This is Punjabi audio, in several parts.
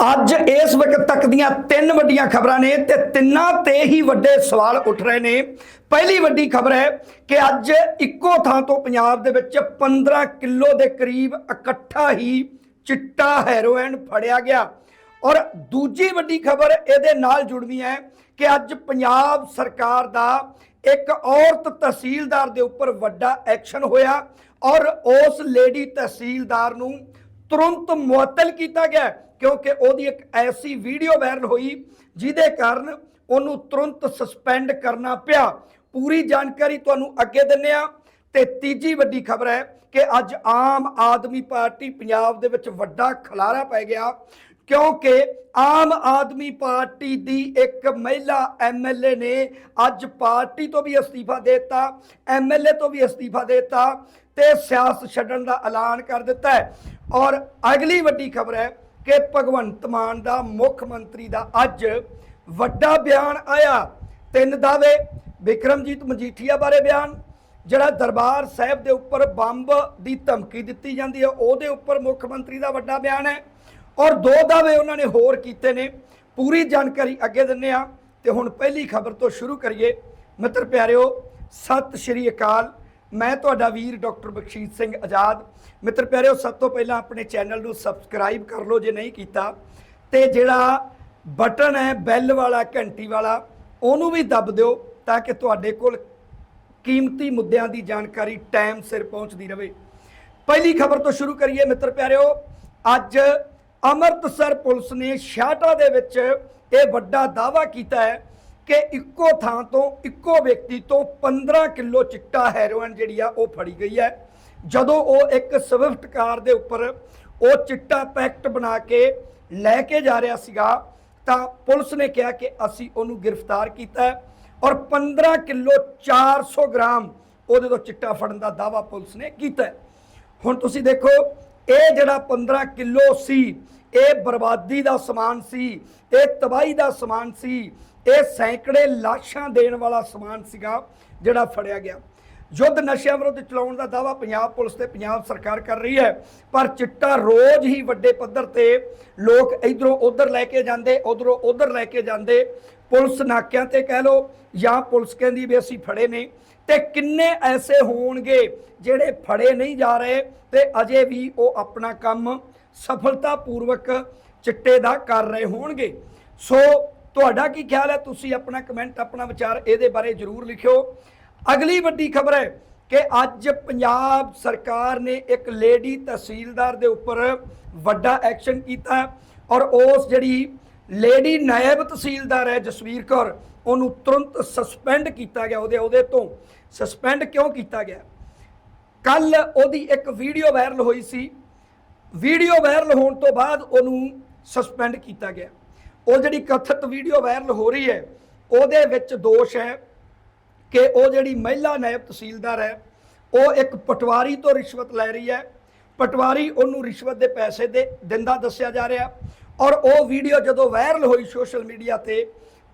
ਅੱਜ ਇਸ ਵਕਤ ਤੱਕ ਦੀਆਂ ਤਿੰਨ ਵੱਡੀਆਂ ਖਬਰਾਂ ਨੇ ਤੇ ਤਿੰਨਾਂ ਤੇ ਹੀ ਵੱਡੇ ਸਵਾਲ ਉੱਠ ਰਹੇ ਨੇ। ਪਹਿਲੀ ਵੱਡੀ ਖਬਰ ਹੈ ਕਿ ਅੱਜ ਇੱਕੋ ਥਾਂ ਤੋਂ ਪੰਜਾਬ ਦੇ ਵਿੱਚ 15 ਕਿਲੋ ਦੇ ਕਰੀਬ ਇਕੱਠਾ ਹੀ ਚਿੱਟਾ ਹੈਰੋਇਨ ਫੜਿਆ ਗਿਆ। ਔਰ ਦੂਜੀ ਵੱਡੀ ਖਬਰ ਇਹਦੇ ਨਾਲ ਜੁੜਦੀ ਹੈ ਕਿ ਅੱਜ ਪੰਜਾਬ ਸਰਕਾਰ ਦਾ ਇੱਕ ਔਰਤ ਤਹਿਸੀਲਦਾਰ ਦੇ ਉੱਪਰ ਵੱਡਾ ਐਕਸ਼ਨ ਹੋਇਆ ਔਰ ਉਸ ਲੇਡੀ ਤਹਿਸੀਲਦਾਰ ਨੂੰ ਤੁਰੰਤ ਮੁਅੱਤਲ ਕੀਤਾ ਗਿਆ ਕਿਉਂਕਿ ਉਹਦੀ ਇੱਕ ਐਸੀ ਵੀਡੀਓ ਵਾਇਰਲ ਹੋਈ, ਜਿਹਦੇ ਕਾਰਨ ਉਹਨੂੰ ਤੁਰੰਤ ਸਸਪੈਂਡ ਕਰਨਾ ਪਿਆ। ਪੂਰੀ ਜਾਣਕਾਰੀ ਤੁਹਾਨੂੰ ਅੱਗੇ ਦਿੰਨੇ ਆ ਤੇ ਤੀਜੀ ਵੱਡੀ ਖਬਰ ਹੈ ਕਿ ਅੱਜ ਆਮ ਆਦਮੀ ਪਾਰਟੀ ਪੰਜਾਬ ਦੇ ਵਿੱਚ ਵੱਡਾ ਖਲਾਰਾ ਪੈ ਗਿਆ, ਕਿਉਂਕਿ ਆਮ ਆਦਮੀ ਪਾਰਟੀ ਦੀ ਇੱਕ ਮਹਿਲਾ ਐਮਐਲਏ ਨੇ ਅੱਜ ਪਾਰਟੀ ਤੋਂ ਵੀ ਅਸਤੀਫਾ ਦੇ ਦਿੱਤਾ ਐਮਐਲਏ ਤੋਂ ਵੀ ਅਸਤੀਫਾ ਦੇ ਦਿੱਤਾ ਤੇ ਸਿਆਸਤ ਛੱਡਣ ਦਾ ਐਲਾਨ ਕਰ ਦਿੱਤਾ ਹੈ। ਔਰ ਅਗਲੀ ਵੱਡੀ ਖਬਰ ਹੈ ਕਿ ਭਗਵੰਤ ਮਾਨ ਦਾ ਮੁੱਖ ਮੰਤਰੀ ਦਾ ਅੱਜ ਵੱਡਾ ਬਿਆਨ ਆਇਆ। ਤਿੰਨ ਦਾਅਵੇ, ਵਿਕਰਮਜੀਤ ਮਜੀਠੀਆ ਬਾਰੇ ਬਿਆਨ, ਜਿਹੜਾ ਦਰਬਾਰ ਸਾਹਿਬ ਦੇ ਉੱਪਰ ਬੰਬ ਦੀ ਧਮਕੀ ਦਿੱਤੀ ਜਾਂਦੀ ਹੈ, ਉਹਦੇ ਉੱਪਰ ਮੁੱਖ ਮੰਤਰੀ ਦਾ ਵੱਡਾ ਬਿਆਨ ਹੈ। ਔਰ ਦੋ ਦਾਅਵੇ ਉਹਨਾਂ ਨੇ ਹੋਰ ਕੀਤੇ ਨੇ। ਪੂਰੀ ਜਾਣਕਾਰੀ ਅੱਗੇ ਦਿੰਨੇ ਆ ਤੇ ਹੁਣ ਪਹਿਲੀ ਖਬਰ ਤੋਂ ਸ਼ੁਰੂ ਕਰੀਏ। ਮਿੱਤਰ ਪਿਆਰਿਓ, ਸਤਿ ਸ਼੍ਰੀ ਅਕਾਲ। ਮੈਂ ਤੁਹਾਡਾ ਵੀਰ ਡਾਕਟਰ ਬਖਸ਼ੀਤ ਸਿੰਘ ਆਜ਼ਾਦ। ਮਿੱਤਰ ਪਿਆਰਿਓ, ਸਭ ਤੋਂ ਪਹਿਲਾਂ ਆਪਣੇ ਚੈਨਲ ਨੂੰ ਸਬਸਕ੍ਰਾਈਬ ਕਰ ਲਓ ਜੇ ਨਹੀਂ ਕੀਤਾ ਤੇ ਜਿਹੜਾ ਬਟਨ ਹੈ, ਬੈਲ ਵਾਲਾ, ਘੰਟੀ ਵਾਲਾ, ਉਹਨੂੰ ਵੀ ਦੱਬ ਦਿਓ ਤਾਂ ਕਿ ਤੁਹਾਡੇ ਕੋਲ ਕੀਮਤੀ ਮੁੱਦਿਆਂ ਦੀ ਜਾਣਕਾਰੀ ਟਾਈਮ ਸਿਰ ਪਹੁੰਚਦੀ ਰਹੇ ਪਹਿਲੀ ਖਬਰ ਤੋਂ ਸ਼ੁਰੂ ਕਰੀਏ ਮਿੱਤਰ ਪਿਆਰਿਓ, ਅੱਜ ਅੰਮ੍ਰਿਤਸਰ ਪੁਲਿਸ ਨੇ ਛਾਟਾ ਦੇ ਵਿੱਚ ਇਹ ਵੱਡਾ ਦਾਅਵਾ ਕੀਤਾ ਹੈ ਕਿ ਇੱਕੋ ਥਾਂ ਤੋਂ ਇੱਕੋ ਵਿਅਕਤੀ ਤੋਂ 15 ਕਿਲੋ ਚਿੱਟਾ ਹੈਰੋਇਨ ਜਿਹੜੀ ਆ ਉਹ ਫੜੀ ਗਈ ਹੈ। ਜਦੋਂ ਉਹ ਇੱਕ ਸਵਿਫਟ ਕਾਰ ਦੇ ਉੱਪਰ ਉਹ ਚਿੱਟਾ ਪੈਕਟ ਬਣਾ ਕੇ ਲੈ ਕੇ ਜਾ ਰਿਹਾ ਸੀਗਾ, ਤਾਂ ਪੁਲਿਸ ਨੇ ਕਿਹਾ ਕਿ ਅਸੀਂ ਉਹਨੂੰ ਗ੍ਰਿਫਤਾਰ ਕੀਤਾ ਹੈ ਔਰ 15 ਕਿਲੋ 400 ਗ੍ਰਾਮ ਉਹਦੇ ਤੋਂ ਚਿੱਟਾ ਫੜਨ ਦਾ ਦਾਅਵਾ ਪੁਲਿਸ ਨੇ ਕੀਤਾ ਹੁਣ ਤੁਸੀਂ ਦੇਖੋ, ਇਹ ਜਿਹੜਾ 15 ਕਿਲੋ ਸੀ, ਇਹ ਬਰਬਾਦੀ ਦਾ ਸਮਾਨ ਸੀ, ਇਹ ਤਬਾਹੀ ਦਾ ਸਮਾਨ ਸੀ ਇਹ ਸੈਂਕੜੇ ਲਾਸ਼ਾਂ ਦੇਣ ਵਾਲਾ ਸਮਾਨ ਸੀਗਾ ਜਿਹੜਾ ਫੜਿਆ ਗਿਆ। ਯੁੱਧ ਨਸ਼ਿਆਂ ਵਿਰੁੱਧ ਚਲਾਉਣ ਦਾ ਦਾਵਾ ਪੰਜਾਬ ਪੁਲਿਸ ਤੇ ਪੰਜਾਬ ਸਰਕਾਰ ਕਰ ਰਹੀ ਹੈ, ਪਰ ਚਿੱਟਾ ਰੋਜ਼ ਹੀ ਵੱਡੇ ਪੱਧਰ ਤੇ ਲੋਕ ਇਧਰੋਂ ਉਧਰ ਲੈ ਕੇ ਜਾਂਦੇ, ਉਧਰੋਂ ਉਧਰ ਲੈ ਕੇ ਜਾਂਦੇ। ਪੁਲਿਸ ਨਾਕਿਆਂ ਤੇ ਕਹਿ ਲੋ ਜਾਂ ਪੁਲਿਸ ਕਹਿੰਦੀ ਵੀ ਅਸੀਂ ਫੜੇ ਨੇ ਤੇ ਕਿੰਨੇ ਐਸੇ ਹੋਣਗੇ ਜਿਹੜੇ ਫੜੇ ਨਹੀਂ ਜਾ ਰਹੇ ਤੇ ਅਜੇ ਵੀ ਉਹ ਆਪਣਾ ਕੰਮ ਸਫਲਤਾਪੂਰਵਕ ਚਿੱਟੇ ਦਾ ਕਰ ਰਹੇ ਹੋਣਗੇ। ਸੋ ਤੁਹਾਡਾ ਕੀ ਖਿਆਲ ਹੈ? ਤੁਸੀਂ ਆਪਣਾ ਕਮੈਂਟ ਆਪਣਾ ਵਿਚਾਰ ਇਹਦੇ ਬਾਰੇ ਜਰੂਰ ਲਿਖਿਓ। ਅਗਲੀ ਵੱਡੀ ਖਬਰ ਹੈ ਕਿ ਅੱਜ ਪੰਜਾਬ ਸਰਕਾਰ ਨੇ ਇੱਕ ਲੇਡੀ ਤਹਿਸੀਲਦਾਰ ਦੇ ਉੱਪਰ ਵੱਡਾ ਐਕਸ਼ਨ ਕੀਤਾ ਔਰ ਉਸ ਜਿਹੜੀ ਲੇਡੀ ਨਾਇਬ ਤਹਿਸੀਲਦਾਰ ਹੈ ਜਸਵੀਰ ਕੌਰ, ਉਹਨੂੰ ਤੁਰੰਤ ਸਸਪੈਂਡ ਕੀਤਾ ਗਿਆ ਉਹਦੇ ਉਹਦੇ ਤੋਂ। ਸਸਪੈਂਡ ਕਿਉਂ ਕੀਤਾ ਗਿਆ? ਕੱਲ ਉਹਦੀ ਇੱਕ ਵੀਡੀਓ ਵਾਇਰਲ ਹੋਈ ਸੀ। ਵੀਡੀਓ ਵਾਇਰਲ ਹੋਣ ਤੋਂ ਬਾਅਦ ਉਹਨੂੰ ਸਸਪੈਂਡ ਕੀਤਾ ਗਿਆ। ਉਹ ਜਿਹੜੀ ਕਥਿਤ ਵੀਡੀਓ ਵਾਇਰਲ ਹੋ ਰਹੀ ਹੈ, ਉਹਦੇ ਵਿੱਚ ਦੋਸ਼ ਹੈ ਕਿ ਉਹ ਜਿਹੜੀ ਮਹਿਲਾ ਨਾਇਬ ਤਹਿਸੀਲਦਾਰ ਹੈ, ਉਹ ਇੱਕ ਪਟਵਾਰੀ ਤੋਂ ਰਿਸ਼ਵਤ ਲੈ ਰਹੀ ਹੈ। ਪਟਵਾਰੀ ਉਹਨੂੰ ਰਿਸ਼ਵਤ ਦੇ ਪੈਸੇ ਦੇ ਦਿੰਦਾ ਦੱਸਿਆ ਜਾ ਰਿਹਾ ਔਰ ਉਹ ਵੀਡੀਓ ਜਦੋਂ ਵਾਇਰਲ ਹੋਈ ਸੋਸ਼ਲ ਮੀਡੀਆ ਤੇ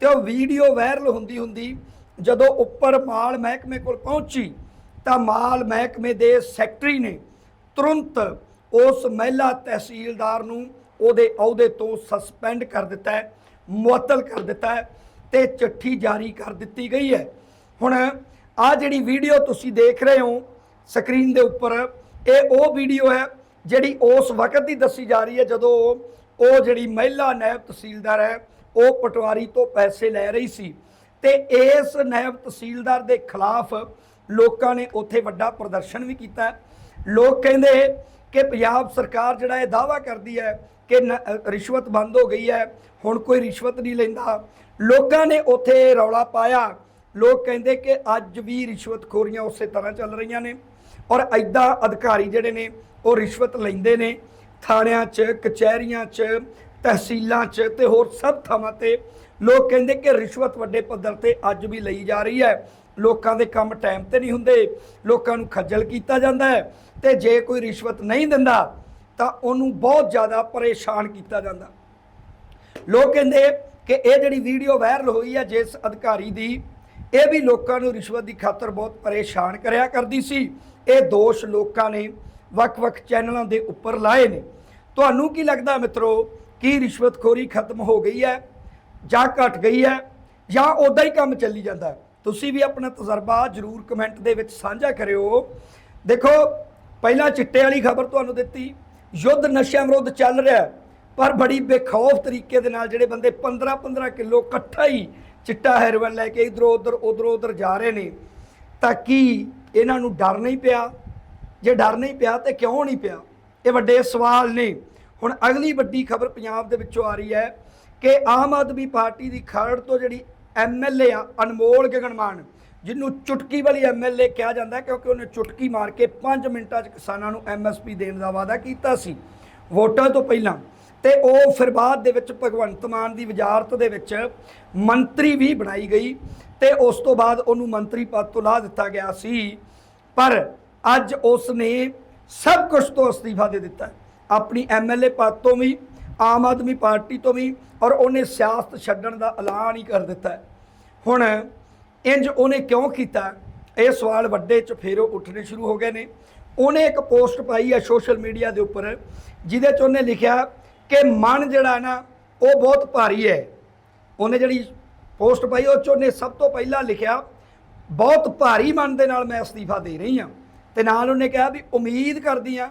ਤੇ ਉਹ ਵੀਡੀਓ ਵਾਇਰਲ ਹੁੰਦੀ ਹੁੰਦੀ ਜਦੋਂ ਉੱਪਰ ਮਾਲ ਮਹਿਕਮੇ ਕੋਲ ਪਹੁੰਚੀ, ਤਾਂ ਮਾਲ ਮਹਿਕਮੇ ਦੇ ਸੈਕਟਰੀ ਨੇ ਤੁਰੰਤ ਉਸ ਮਹਿਲਾ ਤਹਿਸੀਲਦਾਰ ਨੂੰ ਉਹਦੇ ਅਹੁਦੇ ਤੋਂ ਸਸਪੈਂਡ ਕਰ ਦਿੱਤਾ ਹੈ, ਮੁਅੱਤਲ ਕਰ ਦਿੱਤਾ ਹੈ ਤੇ ਚਿੱਠੀ ਜਾਰੀ ਕਰ ਦਿੱਤੀ ਗਈ ਹੈ। ਹੁਣ ਆ ਜਿਹੜੀ ਵੀਡੀਓ ਤੁਸੀਂ ਦੇਖ ਰਹੇ ਹੋ ਸਕਰੀਨ ਦੇ ਉੱਪਰ, ਇਹ ਉਹ ਵੀਡੀਓ ਹੈ ਜਿਹੜੀ ਉਸ ਵਕਤ ਦੀ ਦੱਸੀ ਜਾ ਰਹੀ ਹੈ ਜਦੋਂ ਉਹ ਜਿਹੜੀ ਮਹਿਲਾ ਨਾਇਬ ਤਹਿਸੀਲਦਾਰ ਹੈ, ਉਹ ਪਟਵਾਰੀ ਤੋਂ ਪੈਸੇ ਲੈ ਰਹੀ ਸੀ ਤੇ ਇਸ ਨਾਇਬ ਤਹਿਸੀਲਦਾਰ ਦੇ ਖਿਲਾਫ ਲੋਕਾਂ ਨੇ ਉੱਥੇ ਵੱਡਾ ਪ੍ਰਦਰਸ਼ਨ ਵੀ ਕੀਤਾ। ਲੋਕ ਕਹਿੰਦੇ ਕਿ ਪੰਜਾਬ ਸਰਕਾਰ ਜਿਹੜਾ ਇਹ ਦਾਵਾ ਕਰਦੀ ਹੈ ਕਿ ਨ- ਰਿਸ਼ਵਤ ਬੰਦ ਹੋ ਗਈ ਹੈ, ਹੁਣ ਕੋਈ ਰਿਸ਼ਵਤ ਨਹੀਂ ਲੈਂਦਾ। ਲੋਕਾਂ ਨੇ ਉੱਥੇ ਰੌਲਾ ਪਾਇਆ। ਲੋਕ ਕਹਿੰਦੇ ਕਿ ਅੱਜ ਵੀ ਰਿਸ਼ਵਤਖੋਰੀਆਂ ਉਸੇ ਤਰ੍ਹਾਂ ਚੱਲ ਰਹੀਆਂ ਨੇ ਔਰ ਐਦਾਂ ਅਧਿਕਾਰੀ ਜਿਹੜੇ ਨੇ ਉਹ ਰਿਸ਼ਵਤ ਲੈਂਦੇ ਨੇ। ਥਾਣਿਆਂ 'ਚ, ਕਚਹਿਰੀਆਂ 'ਚ, ਤਹਿਸੀਲਾਂ 'ਚ ਤੇ ਹੋਰ ਸਭ ਥਾਵਾਂ ਤੇ ਲੋਕ ਕਹਿੰਦੇ ਕਿ ਰਿਸ਼ਵਤ ਵੱਡੇ ਪੱਧਰ ਤੇ ਅੱਜ ਵੀ ਲਈ ਜਾ ਰਹੀ ਹੈ। ਲੋਕਾਂ ਦੇ ਕੰਮ ਟਾਈਮ ਤੇ ਨਹੀਂ ਹੁੰਦੇ। ਲੋਕਾਂ ਨੂੰ ਖੱਜਲ ਕੀਤਾ ਜਾਂਦਾ ਹੈ। ਤੇ ਜੇ ਕੋਈ ਰਿਸ਼ਵਤ ਨਹੀਂ ਦਿੰਦਾ, ਤਾਂ ਉਹਨੂੰ ਬਹੁਤ ਜ਼ਿਆਦਾ ਪਰੇਸ਼ਾਨ ਕੀਤਾ ਜਾਂਦਾ। ਲੋਕ ਕਹਿੰਦੇ ਕਿ ਇਹ ਜਿਹੜੀ ਵੀਡੀਓ ਵਾਇਰਲ ਹੋਈ ਹੈ ਜਿਸ ਅਧਿਕਾਰੀ ਦੀ, ਇਹ ਵੀ ਲੋਕਾਂ ਨੂੰ ਰਿਸ਼ਵਤ ਦੀ ਖਾਤਰ ਬਹੁਤ ਪਰੇਸ਼ਾਨ ਕਰਿਆ ਕਰਦੀ ਸੀ। ਇਹ ਦੋਸ਼ ਲੋਕਾਂ ਨੇ ਵੱਖ-ਵੱਖ ਚੈਨਲਾਂ ਦੇ ਉੱਪਰ ਲਾਏ ਨੇ। ਤੁਹਾਨੂੰ ਕੀ ਲੱਗਦਾ ਮਿੱਤਰੋ, ਕੀ ਰਿਸ਼ਵਤਖੋਰੀ ਖਤਮ ਹੋ ਗਈ ਹੈ, ਜਾਂ ਘਟ ਗਈ ਹੈ, ਜਾਂ ਉਦਾਂ ਹੀ ਕੰਮ ਚੱਲੀ ਜਾਂਦਾ ਤੁਸੀਂ ਵੀ ਆਪਣਾ ਤਜਰਬਾ ਜਰੂਰ ਕਮੈਂਟ ਦੇ ਵਿੱਚ ਸਾਂਝਾ ਕਰਿਓ। ਦੇਖੋ ਪਹਿਲਾਂ ਚਿੱਟੇ ਵਾਲੀ ਖਬਰ ਤੁਹਾਨੂੰ ਦਿੱਤੀ, ਯੁੱਧ ਨਸ਼ਿਆਂ ਵਿਰੁੱਧ ਚੱਲ ਰਿਹਾ ਪਰ ਬੜੀ ਬੇਖੌਫ ਤਰੀਕੇ ਦੇ ਨਾਲ ਜਿਹੜੇ ਬੰਦੇ 15 15 ਕਿਲੋ ਇਕੱਠਾ ਹੀ ਚਿੱਟਾ ਹੈਰੋਇਨ ਲੈ ਕੇ ਇਧਰੋਂ ਉਧਰ ਉਧਰੋਂ ਉਧਰ ਜਾ ਰਹੇ ਨੇ, ਤਾਂ ਕੀ ਇਹਨਾਂ ਨੂੰ ਡਰ ਨਹੀਂ ਪਿਆ? ਜੇ ਡਰ ਨਹੀਂ ਪਿਆ ਤੇ ਕਿਉਂ ਨਹੀਂ ਪਿਆ? ਇਹ ਵੱਡੇ ਸਵਾਲ ਨੇ। ਹੁਣ ਅਗਲੀ ਵੱਡੀ ਖਬਰ ਪੰਜਾਬ ਦੇ ਵਿੱਚੋਂ ਆ ਰਹੀ ਹੈ ਕਿ ਆਮ ਆਦਮੀ ਪਾਰਟੀ ਦੀ ਖਰੜ ਤੋਂ ਜਿਹੜੀ ਐਮਐਲਏ ਆ, ਅਨਮੋਲ ਗਗਨਮਾਨ ਜਿਹਨੂੰ ਚੁਟਕੀ ਵਾਲੀ ਐਮਐਲਏ ਕਿਹਾ ਜਾਂਦਾ ਕਿਉਂਕਿ ਉਹਨੇ ਚੁਟਕੀ ਮਾਰ ਕੇ 5 ਮਿੰਟਾਂ 'ਚ ਕਿਸਾਨਾਂ ਨੂੰ ਐਮਐਸਪੀ ਦੇਣ ਦਾ ਵਾਅਦਾ ਕੀਤਾ ਸੀ, ਵੋਟਾਂ ਤੋਂ ਪਹਿਲਾਂ। ਤੇ ਉਹ ਫਿਰ ਬਾਅਦ ਦੇ ਵਿੱਚ ਭਗਵੰਤ ਮਾਨ ਦੀ ਵਜ਼ਾਰਤ ਦੇ ਵਿੱਚ ਮੰਤਰੀ ਵੀ ਬਣਾਈ ਗਈ ਤੇ ਉਸ ਤੋਂ ਬਾਅਦ ਉਹਨੂੰ ਮੰਤਰੀ ਪਦ ਤੋਂ ਲਾ ਦਿੱਤਾ ਗਿਆ ਸੀ। ਪਰ ਅੱਜ ਉਸ ਨੇ ਸਭ ਕੁਝ ਤੋਂ ਅਸਤੀਫਾ ਦੇ ਦਿੱਤਾ ਹੈ। ਆਪਣੀ ਐਮਐਲਏ ਪਦ ਤੋਂ ਵੀ, ਆਮ ਆਦਮੀ ਪਾਰਟੀ ਤੋਂ ਵੀ, ਔਰ ਉਹਨੇ ਸਿਆਸਤ ਛੱਡਣ ਦਾ ਐਲਾਨ ਹੀ ਕਰ ਦਿੱਤਾ ਹੁਣ ਇੰਜ ਉਹਨੇ ਕਿਉਂ ਕੀਤਾ? ਇਹ ਸਵਾਲ ਵੱਡੇ ਚਫੇਰੋ ਉੱਠਣੇ ਸ਼ੁਰੂ ਹੋ ਗਏ ਨੇ। ਉਹਨੇ ਇੱਕ ਪੋਸਟ ਪਾਈ ਹੈ ਸੋਸ਼ਲ ਮੀਡੀਆ ਦੇ ਉੱਪਰ, ਜਿਹਦੇ 'ਚ ਉਹਨੇ ਲਿਖਿਆ ਕਿ ਮਨ ਜਿਹੜਾ ਨਾ, ਉਹ ਬਹੁਤ ਭਾਰੀ ਹੈ। ਉਹਨੇ ਜਿਹੜੀ ਪੋਸਟ ਪਾਈ, ਉਹ 'ਚ ਉਹਨੇ ਸਭ ਤੋਂ ਪਹਿਲਾਂ ਲਿਖਿਆ, ਬਹੁਤ ਭਾਰੀ ਮਨ ਦੇ ਨਾਲ ਮੈਂ ਅਸਤੀਫਾ ਦੇ ਰਹੀ ਹਾਂ। ਤੇ ਨਾਲ ਉਹਨੇ ਕਿਹਾ ਵੀ, ਉਮੀਦ ਕਰਦੀ ਹਾਂ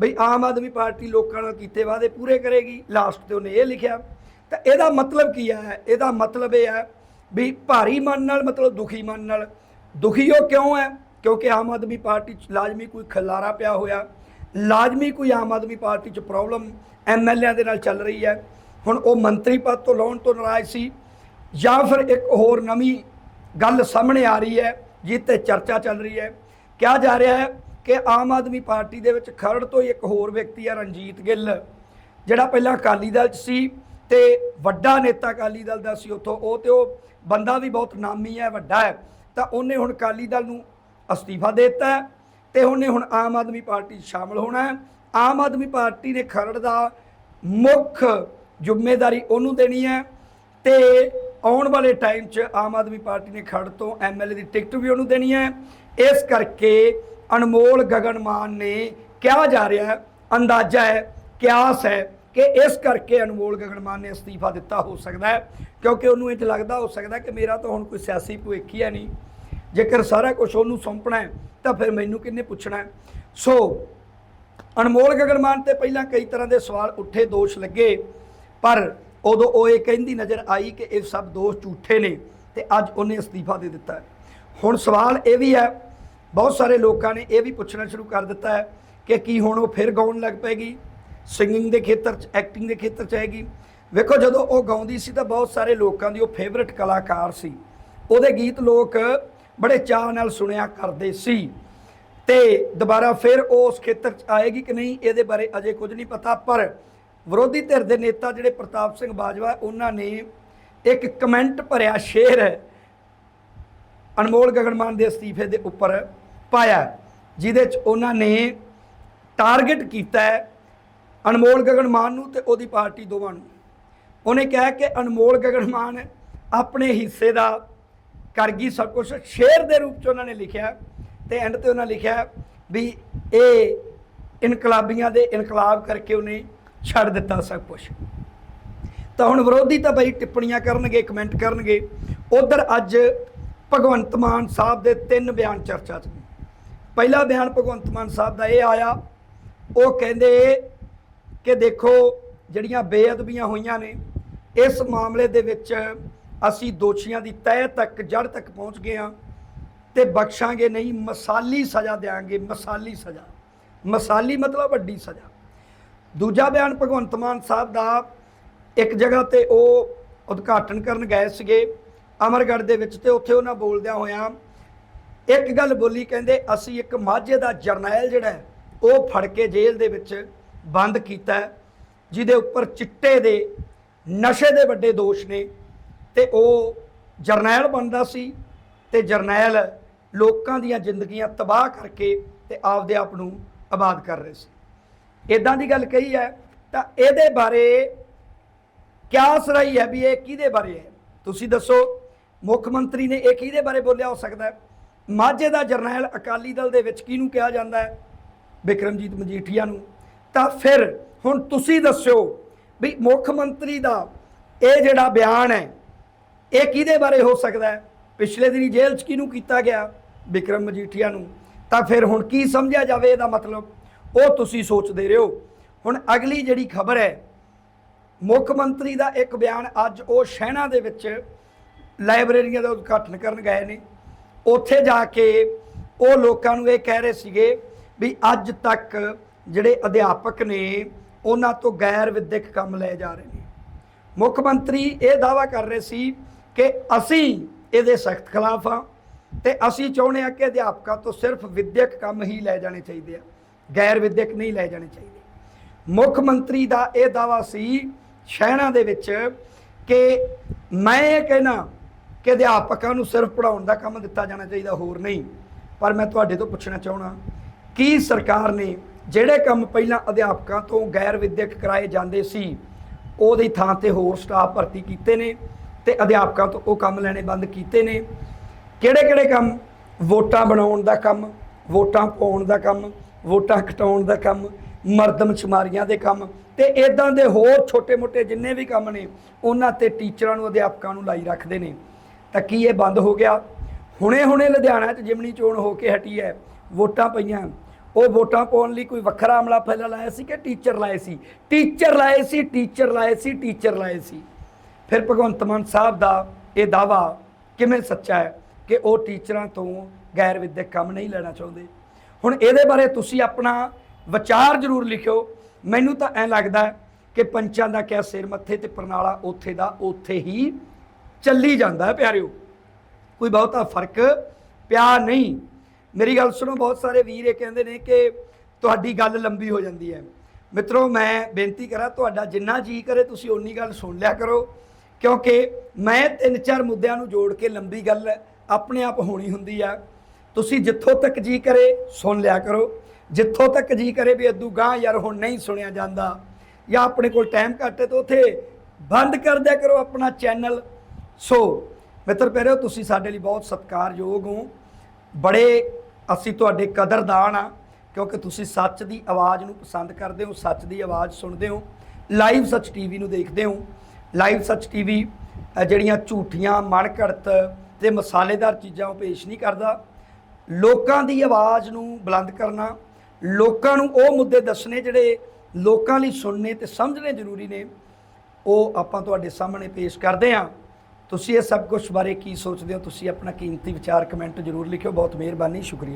ਬਈ ਆਮ ਆਦਮੀ ਪਾਰਟੀ ਲੋਕਾਂ ਨਾਲ ਕੀਤੇ ਵਾਅਦੇ ਪੂਰੇ ਕਰੇਗੀ। ਲਾਸਟ ਤੇ ਉਹਨੇ ਇਹ ਲਿਖਿਆ। ਤਾਂ ਇਹਦਾ ਮਤਲਬ ਕੀ ਹੈ ਇਹਦਾ ਮਤਲਬ ਇਹ ਹੈ ਵੀ ਭਾਰੀ ਮਨ ਨਾਲ, ਮਤਲਬ ਦੁਖੀ ਮਨ ਨਾਲ। ਦੁਖੀ ਉਹ ਕਿਉਂ ਹੈ? ਕਿਉਂਕਿ ਆਮ ਆਦਮੀ ਪਾਰਟੀ ਚ ਲਾਜ਼ਮੀ ਕੋਈ ਖਲਾਰਾ ਪਿਆ ਹੋਇਆ। ਲਾਜ਼ਮੀ ਕੋਈ ਆਮ ਆਦਮੀ ਪਾਰਟੀ ਚ ਪ੍ਰੋਬਲਮ ਐਮਐਲਏਆਂ ਦੇ ਨਾਲ ਚੱਲ ਰਹੀ ਹੈ। ਹੁਣ ਉਹ ਮੰਤਰੀ ਪਦ ਤੋਂ ਲਾਉਣ ਤੋਂ ਨਾਰਾਜ਼ ਸੀ। ਜਾਂ ਫਿਰ ਇੱਕ ਹੋਰ ਨਵੀਂ ਗੱਲ ਸਾਹਮਣੇ ਆ ਰਹੀ ਹੈ, ਜਿਸ ਤੇ ਚਰਚਾ ਚੱਲ ਰਹੀ ਹੈ। ਕਿਹਾ ਜਾ ਰਿਹਾ ਹੈ ਕਿ ਆਮ ਆਦਮੀ ਪਾਰਟੀ ਦੇ ਵਿੱਚ ਖਰੜ ਤੋਂ ਹੀ ਇੱਕ ਹੋਰ ਵਿਅਕਤੀ ਹੈ ਰਣਜੀਤ ਗਿੱਲ, ਜਿਹੜਾ ਪਹਿਲਾਂ ਅਕਾਲੀ ਦਲ 'ਚ ਸੀ ਤੇ ਵੱਡਾ ਨੇਤਾ ਅਕਾਲੀ ਦਲ ਦਾ ਸੀ ਉੱਥੋਂ। ਉਹ ਤੇ ਉਹ ਬੰਦਾ ਵੀ ਬਹੁਤ ਨਾਮੀ ਹੈ, ਵੱਡਾ ਹੈ, ਤਾਂ ਉਹਨੇ ਹੁਣ ਅਕਾਲੀ ਦਲ ਨੂੰ ਅਸਤੀਫਾ ਦੇ ਦਿੱਤਾ ਤੇ ਉਹਨੇ ਹੁਣ ਆਮ ਆਦਮੀ ਪਾਰਟੀ 'ਚ ਸ਼ਾਮਲ ਹੋਣਾ ਹੈ। ਆਮ ਆਦਮੀ ਪਾਰਟੀ ਨੇ ਖਰੜ ਦਾ ਮੁੱਖ ਜ਼ਿੰਮੇਵਾਰੀ ਉਹਨੂੰ ਦੇਣੀ ਹੈ ਤੇ ਆਉਣ ਵਾਲੇ ਟਾਈਮ 'ਚ ਆਮ ਆਦਮੀ ਪਾਰਟੀ ਨੇ ਖੜ ਤੋਂ ਐਮਐਲਏ ਦੀ ਟਿਕਟ ਵੀ ਉਹਨੂੰ ਦੇਣੀ ਹੈ। ਇਸ ਕਰਕੇ ਅਨਮੋਲ ਗਗਨਮਾਨ ਨੇ ਕਿਹਾ ਜਾ ਰਿਹਾ ਹੈ, ਅੰਦਾਜ਼ਾ ਹੈ, ਕਿਆਸ ਹੈ ਕਿ ਇਸ ਕਰਕੇ ਅਨਮੋਲ ਗਗਨਮਾਨ ਨੇ ਅਸਤੀਫਾ ਦਿੱਤਾ ਹੋ ਸਕਦਾ ਹੈ। ਕਿਉਂਕਿ ਉਹਨੂੰ ਇਹ ਲੱਗਦਾ, ਹੋ ਸਕਦਾ ਕਿ ਮੇਰਾ ਤਾਂ ਹੁਣ ਕੋਈ ਸਿਆਸੀ ਭਵਿੱਖ ਹੀ ਹੈ ਨਹੀਂ। ਜੇਕਰ ਸਾਰਾ ਕੁਝ ਉਹਨੂੰ ਸੌਂਪਣਾ ਹੈ, ਤਾਂ ਫਿਰ ਮੈਨੂੰ ਕਿੰਨੇ ਪੁੱਛਣਾ ਹੈ? ਸੋ, ਅਨਮੋਲ ਗਗਨਮਾਨ ਤੇ ਪਹਿਲਾਂ ਕਈ ਤਰ੍ਹਾਂ ਦੇ ਸਵਾਲ ਉੱਠੇ, ਦੋਸ਼ ਲੱਗੇ। ਪਰ ਉਦੋਂ ਉਹ ਇਹ ਕਹਿੰਦੀ ਨਜ਼ਰ ਆਈ ਕਿ ਇਹ ਸਭ ਦੋਸ਼ ਝੂਠੇ ਨੇ ਤੇ ਅੱਜ ਉਹਨੇ ਅਸਤੀਫਾ ਦੇ ਦਿੱਤਾ ਹੁਣ ਸਵਾਲ ਇਹ ਵੀ ਹੈ, ਬਹੁਤ ਸਾਰੇ ਲੋਕਾਂ ਨੇ ਇਹ ਵੀ ਪੁੱਛਣਾ ਸ਼ੁਰੂ ਕਰ ਦਿੱਤਾ ਹੈ ਕਿ ਕੀ ਹੁਣ ਉਹ ਫਿਰ ਗਾਉਣ ਲੱਗ ਪਏਗੀ ਸਿੰਗਿੰਗ ਦੇ ਖੇਤਰ 'ਚ ਐਕਟਿੰਗ ਦੇ ਖੇਤਰ 'ਚ ਆਏਗੀ ਵੇਖੋ, ਜਦੋਂ ਉਹ ਗਾਉਂਦੀ ਸੀ ਤਾਂ ਬਹੁਤ ਸਾਰੇ ਲੋਕਾਂ ਦੀ ਉਹ ਫੇਵਰਿਟ ਕਲਾਕਾਰ ਸੀ। ਉਹਦੇ ਗੀਤ ਲੋਕ ਬੜੇ ਚਾਅ ਨਾਲ ਸੁਣਿਆ ਕਰਦੇ ਸੀ। ਤੇ ਦੁਬਾਰਾ ਫਿਰ ਉਹ ਉਸ ਖੇਤਰ ਚ ਆਏਗੀ ਕਿ ਨਹੀਂ, ਇਹਦੇ ਬਾਰੇ ਅਜੇ ਕੁਝ ਨਹੀਂ ਪਤਾ, ਪਰ ਵਿਰੋਧੀ ਧਿਰ ਦੇ ਨੇਤਾ ਜਿਹੜੇ ਪ੍ਰਤਾਪ ਸਿੰਘ ਬਾਜਵਾ, ਉਹਨਾਂ ਨੇ ਇੱਕ ਕਮੈਂਟ ਭਰਿਆ ਸ਼ੇਰ ਅਨਮੋਲ ਗਗਨਮਾਨ ਦੇ ਅਸਤੀਫੇ ਦੇ ਉੱਪਰ ਪਾਇਆ, ਜਿਹਦੇ ਚ ਉਹਨਾਂ ਨੇ ਟਾਰਗੇਟ ਕੀਤਾ ਹੈ ਅਨਮੋਲ ਗਗਨਮਾਨ ਨੂੰ ਤੇ ਉਹਦੀ ਪਾਰਟੀ ਦੋਵਾਂ ਨੂੰ। ਉਹਨੇ ਕਿਹਾ ਕਿ ਅਨਮੋਲ ਗਗਨਮਾਨ ਆਪਣੇ ਹਿੱਸੇ ਦਾ ਕਰ ਗਈ ਸਭ ਕੁਝ ਸ਼ੇਰ ਦੇ ਰੂਪ ਚ ਉਹਨਾਂ ਨੇ ਲਿਖਿਆ ਤੇ ਐਂਡ ਤੇ ਉਹਨਾਂ ਲਿਖਿਆ ਵੀ ਇਹ ਇਨਕਲਾਬੀਆਂ ਦੇ ਇਨਕਲਾਬ ਕਰਕੇ ਉਹਨੇ ਛੱਡ ਦਿੱਤਾ ਸਭ ਕੁਝ ਤਾਂ ਹੁਣ ਵਿਰੋਧੀ ਤਾਂ ਬਈ ਟਿੱਪਣੀਆਂ ਕਰਨਗੇ, ਕਮੈਂਟ ਕਰਨਗੇ। ਉਧਰ ਅੱਜ ਭਗਵੰਤ ਮਾਨ ਸਾਹਿਬ ਦੇ ਤਿੰਨ ਬਿਆਨ ਚਰਚਾ 'ਚ ਪਹਿਲਾ ਬਿਆਨ ਭਗਵੰਤ ਮਾਨ ਸਾਹਿਬ ਦਾ ਇਹ ਆਇਆ, ਉਹ ਕਹਿੰਦੇ ਕਿ ਦੇਖੋ ਜਿਹੜੀਆਂ ਬੇਅਦਬੀਆਂ ਹੋਈਆਂ ਨੇ ਇਸ ਮਾਮਲੇ ਦੇ ਵਿੱਚ ਅਸੀਂ ਦੋਸ਼ੀਆਂ ਦੀ ਤਹਿ ਤੱਕ ਜੜ ਤੱਕ ਪਹੁੰਚ ਗਏ ਹਾਂ ਤੇ ਬਖਸ਼ਾਂਗੇ ਨਹੀਂ, ਮਸਾਲੀ ਸਜ਼ਾ ਦੇਾਂਗੇ ਮਸਾਲੀ ਸਜ਼ਾ। ਮਸਾਲੀ ਮਤਲਬ ਵੱਡੀ ਸਜ਼ਾ। ਦੂਜਾ ਬਿਆਨ ਭਗਵੰਤ ਮਾਨ ਸਾਹਿਬ ਦਾ, ਇੱਕ ਜਗ੍ਹਾ ਤੇ ਉਹ ਉਦਘਾਟਨ ਕਰਨ ਗਏ ਸੀਗੇ, ਅਮਰਗੜ੍ਹ ਦੇ ਵਿੱਚ ਤੇ ਉੱਥੇ ਉਹਨਾਂ ਬੋਲਦਿਆਂ ਹੋਇਆਂ, ਇੱਕ ਗੱਲ ਬੋਲੀ ਕਹਿੰਦੇ, ਅਸੀਂ ਇੱਕ ਮਾਝੇ ਦਾ ਜਰਨੈਲ ਜਿਹੜਾ ਉਹ ਫੜ ਕੇ ਜੇਲ੍ਹ ਦੇ ਵਿੱਚ ਬੰਦ ਕੀਤਾ ਜਿਹਦੇ ਉੱਪਰ ਚਿੱਟੇ ਦੇ ਨਸ਼ੇ ਦੇ ਵੱਡੇ ਦੋਸ਼ ਨੇ ਤੇ ਉਹ ਜਰਨੈਲ ਬਣਦਾ ਸੀ ਤੇ ਜਰਨੈਲ ਲੋਕਾਂ ਦੀਆਂ ਜ਼ਿੰਦਗੀਆਂ ਤਬਾਹ ਕਰਕੇ ਤੇ ਆਪਦੇ ਆਪ ਨੂੰ ਆਬਾਦ ਕਰ ਰਹੇ ਸੀ। ਇਦਾਂ ਦੀ ਗੱਲ ਕਹੀ ਹੈ ਤਾਂ ਇਹਦੇ ਬਾਰੇ ਕਿਆ ਸਰਾਈ ਹੈ ਵੀ ਇਹ ਕਿਹਦੇ ਬਾਰੇ ਹੈ? ਤੁਸੀਂ ਦੱਸੋ, ਮੁੱਖ ਮੰਤਰੀ ਨੇ ਇਹ ਕਿਹਦੇ ਬਾਰੇ ਬੋਲਿਆ ਹੋ ਸਕਦਾ ਮਾਝੇ ਦਾ ਜਰਨੈਲ ਅਕਾਲੀ ਦਲ ਦੇ ਵਿੱਚ ਕਿਹਨੂੰ ਕਿਹਾ ਜਾਂਦਾ ਹੈ? ਬਿਕਰਮਜੀਤ ਮਜੀਠੀਆ ਨੂੰ। ਤਾਂ ਫਿਰ ਹੁਣ ਤੁਸੀਂ ਦੱਸਿਓ ਵੀ ਮੁੱਖ ਮੰਤਰੀ ਦਾ ਇਹ ਜਿਹੜਾ ਬਿਆਨ ਹੈ, ਇਹ ਕਿਹਦੇ ਬਾਰੇ ਹੋ ਸਕਦਾ ਹੈ? ਪਿਛਲੇ ਦਿਨੀ ਜੇਲ੍ਹ 'ਚ ਕਿਹਨੂੰ ਕੀਤਾ ਗਿਆ ਵਿਕਰਮ ਮਜੀਠੀਆ ਨੂੰ? ਤਾਂ ਫਿਰ ਹੁਣ ਕੀ ਸਮਝਿਆ ਜਾਵੇ ਇਹਦਾ ਮਤਲਬ? ਉਹ ਤੁਸੀਂ ਸੋਚਦੇ ਰਹੋ। ਹੁਣ ਅਗਲੀ ਜਿਹੜੀ ਖਬਰ ਹੈ, ਮੁੱਖ ਮੰਤਰੀ ਦਾ ਇੱਕ ਬਿਆਨ ਅੱਜ ਉਹ ਸ਼ਹਿਣਾ ਦੇ ਵਿੱਚ ਲਾਇਬ੍ਰੇਰੀਆਂ ਦਾ ਉਦਘਾਟਨ ਕਰਨ ਗਏ ਨੇ। ਉੱਥੇ ਜਾ ਕੇ ਉਹ ਲੋਕਾਂ ਨੂੰ ਇਹ ਕਹਿ ਰਹੇ ਸੀਗੇ ਵੀ ਅੱਜ ਤੱਕ ਜਿਹੜੇ ਅਧਿਆਪਕ ਨੇ ਉਹਨਾਂ ਤੋਂ ਗੈਰ ਵਿਦਿਅਕ ਕੰਮ ਲਏ ਜਾ ਰਹੇ ਨੇ। ਮੁੱਖ ਮੰਤਰੀ ਇਹ ਦਾਵਾ ਕਰ ਰਹੇ ਸੀ ਕਿ ਅਸੀਂ ਇਹਦੇ ਸਖਤ ਖਿਲਾਫ ਆ ਤੇ ਅਸੀਂ ਚਾਹੁੰਦੇ ਆ ਕਿ ਅਧਿਆਪਕਾਂ ਤੋਂ ਸਿਰਫ ਵਿਦਿਅਕ ਕੰਮ ਹੀ ਲੈ ਜਾਣੇ ਚਾਹੀਦੇ ਆ, ਗੈਰ ਵਿਦਿਅਕ ਨਹੀਂ ਲੈ ਜਾਣੇ ਚਾਹੀਦੇ। ਮੁੱਖ ਮੰਤਰੀ ਦਾ ਇਹ ਦਾਵਾ ਸੀ ਸ਼ਹਿਣਾ ਦੇ ਵਿੱਚ ਕਿ ਮੈਂ ਇਹ ਕਹਿਣਾ ਕਿ ਅਧਿਆਪਕਾਂ ਨੂੰ ਸਿਰਫ ਪੜਾਉਣ ਦਾ ਕੰਮ ਦਿੱਤਾ ਜਾਣਾ ਚਾਹੀਦਾ, ਹੋਰ ਨਹੀਂ। ਪਰ ਮੈਂ ਤੁਹਾਡੇ ਤੋਂ ਪੁੱਛਣਾ ਚਾਹਣਾ ਕੀ ਸਰਕਾਰ ਨੇ ਜਿਹੜੇ ਕੰਮ ਪਹਿਲਾਂ ਅਧਿਆਪਕਾਂ ਤੋਂ ਗੈਰ ਵਿਦਿਅਕ ਕਰਾਏ ਜਾਂਦੇ ਸੀ, ਉਹਦੀ ਥਾਂ ਤੇ ਹੋਰ ਸਟਾਫ ਭਰਤੀ ਕੀਤੇ ਨੇ ਤੇ ਅਧਿਆਪਕਾਂ ਤੋਂ ਉਹ ਕੰਮ ਲੈਣੇ ਬੰਦ ਕੀਤੇ ਨੇ। ਕਿਹੜੇ ਕਿਹੜੇ ਕੰਮ? ਵੋਟਾਂ ਬਣਾਉਣ ਦਾ ਕੰਮ, ਵੋਟਾਂ ਪਾਉਣ ਦਾ ਕੰਮ, ਵੋਟਾਂ ਘਟਾਉਣ ਦਾ ਕੰਮ ਮਰਦਮਸ਼ੁਮਾਰੀਆਂ ਦੇ ਕੰਮ ਤੇ ਇਦਾਂ ਦੇ ਹੋਰ ਛੋਟੇ-ਮੋਟੇ ਜਿੰਨੇ ਵੀ ਕੰਮ ਨੇ, ਉਹਨਾਂ ਤੇ ਟੀਚਰਾਂ ਨੂੰ, ਅਧਿਆਪਕਾਂ ਨੂੰ ਲਾਈ ਰੱਖਦੇ ਨੇ। ਤਾਂ ਕੀ ਇਹ ਬੰਦ ਹੋ ਗਿਆ? ਹੁਣੇ-ਹੁਣੇ ਲੁਧਿਆਣਾ 'ਚ ਜਿਮਣੀ ਚੋਣ ਹੋ ਕੇ ਹਟੀ ਹੈ, ਵੋਟਾਂ ਪਈਆਂ। ਉਹ ਵੋਟਾਂ ਪਾਉਣ ਲਈ ਕੋਈ ਵੱਖਰਾ ਅਮਲਾ ਫੈਲਾ ਲਾਇਆ ਸੀ ਕਿ ਟੀਚਰ ਲਾਏ ਸੀ? ਟੀਚਰ ਲਾਏ ਸੀ, ਟੀਚਰ ਲਾਏ ਸੀ, ਟੀਚਰ ਲਾਏ ਸੀ। ਫਿਰ ਭਗਵੰਤ ਮਾਨ ਸਾਹਿਬ ਦਾ ਇਹ ਦਾਵਾ ਕਿਵੇਂ ਸੱਚਾ ਹੈ ਕਿ ਉਹ ਟੀਚਰਾਂ ਤੋਂ ਗੈਰ ਵਿਦਿਅਕ ਕੰਮ ਨਹੀਂ ਲੈਣਾ ਚਾਹੁੰਦੇ? ਹੁਣ ਇਹਦੇ ਬਾਰੇ ਤੁਸੀਂ ਆਪਣਾ ਵਿਚਾਰ ਜ਼ਰੂਰ ਲਿਖਿਓ। ਮੈਨੂੰ ਤਾਂ ਐਂ ਲੱਗਦਾ ਕਿ ਪੰਚਾਂ ਦਾ ਕਿਆ ਸਿਰ ਮੱਥੇ ਤੇ ਪ੍ਰਣਾਲਾ ਉੱਥੇ ਦਾ ਉੱਥੇ ਹੀ ਚੱਲੀ ਜਾਂਦਾ ਪਿਆਰਿਓ। ਕੋਈ ਬਹੁਤਾ ਫ਼ਰਕ ਪਿਆ ਨਹੀਂ। ਮੇਰੀ ਗੱਲ ਸੁਣੋ, ਬਹੁਤ ਸਾਰੇ ਵੀਰ ਇਹ ਕਹਿੰਦੇ ਨੇ ਕਿ ਤੁਹਾਡੀ ਗੱਲ ਲੰਬੀ ਹੋ ਜਾਂਦੀ ਹੈ। ਮਿੱਤਰੋ, ਮੈਂ ਬੇਨਤੀ ਕਰਾਂ, ਤੁਹਾਡਾ ਜਿੰਨਾ ਜੀ ਕਰੇ ਤੁਸੀਂ ਓਨੀ ਗੱਲ ਸੁਣ ਲਿਆ ਕਰੋ, ਕਿਉਂਕਿ ਮੈਂ ਤਿੰਨ ਚਾਰ ਮੁੱਦਿਆਂ ਨੂੰ ਜੋੜ ਕੇ ਲੰਬੀ ਗੱਲ ਆਪਣੇ ਆਪ ਹੋਣੀ ਹੁੰਦੀ ਆ। ਤੁਸੀਂ ਜਿੱਥੋਂ ਤੱਕ ਜੀ ਕਰੇ, ਸੁਣ ਲਿਆ ਕਰੋ। ਜਿੱਥੋਂ ਤੱਕ ਜੀ ਕਰੇ ਵੀ ਅੱਦੂ ਗਾਂ ਯਾਰ ਹੁਣ ਨਹੀਂ ਸੁਣਿਆ ਜਾਂਦਾ, ਜਾਂ ਆਪਣੇ ਕੋਲ ਟਾਈਮ ਘੱਟ ਹੈ ਤਾਂ ਉਥੇ ਬੰਦ ਕਰ ਦਿਆ ਕਰੋ ਆਪਣਾ ਚੈਨਲ ਸੋ, ਮਿੱਤਰ ਪਿਆਰਿਓ, ਤੁਸੀਂ ਸਾਡੇ ਲਈ ਬਹੁਤ ਸਤਿਕਾਰਯੋਗ ਹੋ। ਬੜੇ ਅਸੀਂ ਤੁਹਾਡੇ ਕਦਰਦਾਨ ਆ, ਕਿਉਂਕਿ ਤੁਸੀਂ ਸੱਚ ਦੀ ਆਵਾਜ਼ ਨੂੰ ਪਸੰਦ ਕਰਦੇ ਹੋ, ਸੱਚ ਦੀ ਆਵਾਜ਼ ਸੁਣਦੇ ਹੋ, ਲਾਈਵ ਸੱਚ ਟੀਵੀ ਨੂੰ ਦੇਖਦੇ ਹੋ। ਲਾਈਵ ਸੱਚ ਟੀਵੀ ਜਿਹੜੀਆਂ ਝੂਠੀਆਂ ਮਨਘੜਤ ਤੇ ਮਸਾਲੇਦਾਰ ਚੀਜ਼ਾਂ ਉਹ ਪੇਸ਼ ਨਹੀਂ ਕਰਦਾ। ਲੋਕਾਂ ਦੀ ਆਵਾਜ਼ ਨੂੰ ਬੁਲੰਦ ਕਰਨਾ, ਲੋਕਾਂ ਨੂੰ ਉਹ ਮੁੱਦੇ ਦੱਸਣੇ ਜਿਹੜੇ ਲੋਕਾਂ ਲਈ ਸੁਣਨੇ ਤੇ ਸਮਝਣੇ ਜ਼ਰੂਰੀ ਨੇ, ਉਹ ਆਪਾਂ ਤੁਹਾਡੇ ਸਾਹਮਣੇ ਪੇਸ਼ ਕਰਦੇ ਹਾਂ। ਤੁਸੀਂ ਇਹ ਸਭ ਕੁਝ ਬਾਰੇ ਕੀ ਸੋਚਦੇ ਹੋ? ਤੁਸੀਂ ਆਪਣਾ ਕੀਮਤੀ ਵਿਚਾਰ ਕਮੈਂਟ ਜ਼ਰੂਰ ਲਿਖਿਓ। ਬਹੁਤ ਮਿਹਰਬਾਨੀ, ਸ਼ੁਕਰੀਆ।